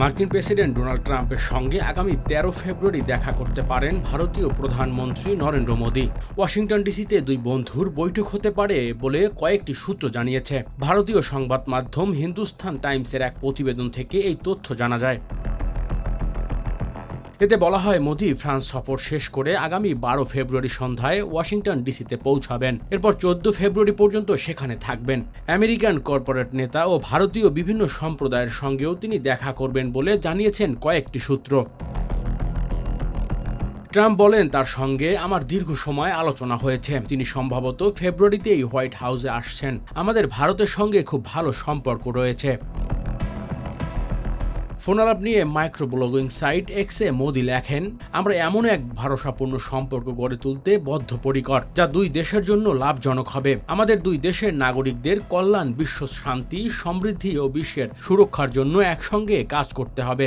মার্কিন president Donald ট্রাম্পের সঙ্গে আগামী তেরো ফেব্রুয়ারি দেখা করতে পারেন ভারতীয় প্রধানমন্ত্রী নরেন্দ্র মোদী। ওয়াশিংটন ডিসিতে দুই বন্ধুর বৈঠক হতে পারে বলে কয়েকটি সূত্র জানিয়েছে। ভারতীয় সংবাদ মাধ্যম হিন্দুস্থান টাইমসের এক প্রতিবেদন থেকে এই তথ্য জানা যায়। এতে বলা হয় মোদি ফ্রান্স সফর শেষ করে আগামী বারো ফেব্রুয়ারি সন্ধ্যায় ওয়াশিংটন ডিসিতে পৌঁছাবেন। এরপর চোদ্দ ফেব্রুয়ারি পর্যন্ত সেখানে থাকবেন। আমেরিকান কর্পোরেট নেতা ও ভারতীয় বিভিন্ন সম্প্রদায়ের সঙ্গেও তিনি দেখা করবেন বলে জানিয়েছেন কয়েকটি সূত্র। ট্রাম্প বলেন, তার সঙ্গে আমার দীর্ঘ সময় আলোচনা হয়েছে। তিনি সম্ভবত ফেব্রুয়ারিতেই হোয়াইট হাউসে আসছেন। আমাদের ভারতের সঙ্গে খুব ভালো সম্পর্ক রয়েছে। ফোনালাপ নিয়ে মাইক্রো ব্লগিং সাইট এক্সে মোদি লেখেন, আমরা এমন এক ভরসাপূর্ণ সম্পর্ক গড়ে তুলতে বদ্ধপরিকর, যা দুই দেশের জন্য লাভজনক হবে। আমাদের দুই দেশের নাগরিকদের কল্যাণ বিশ্ব শান্তি সমৃদ্ধি ও বিশ্বের সুরক্ষার জন্য একসঙ্গে কাজ করতে হবে।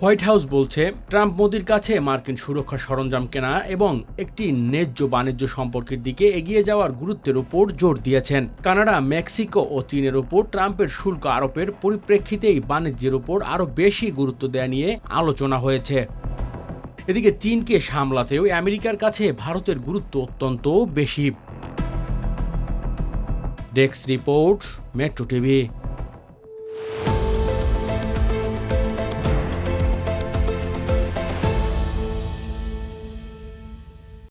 হোয়াইট হাউস বলছে, ট্রাম্প মোদির কাছে মার্কিন সুরক্ষা সরঞ্জাম কেনা এবং একটি ন্যায্য বাণিজ্য সম্পর্কের দিকে এগিয়ে যাওয়ার গুরুত্বের উপর জোর দিয়েছেন। কানাডা, মেক্সিকো ও চীনের উপর ট্রাম্পের শুল্ক আরোপের পরিপ্রেক্ষিতেই বাণিজ্যের উপর আরও বেশি গুরুত্ব দেয়া নিয়ে আলোচনা হয়েছে। এদিকে চীনকে সামলাতেও আমেরিকার কাছে ভারতের গুরুত্ব অত্যন্ত বেশি। Desk report, metro TV.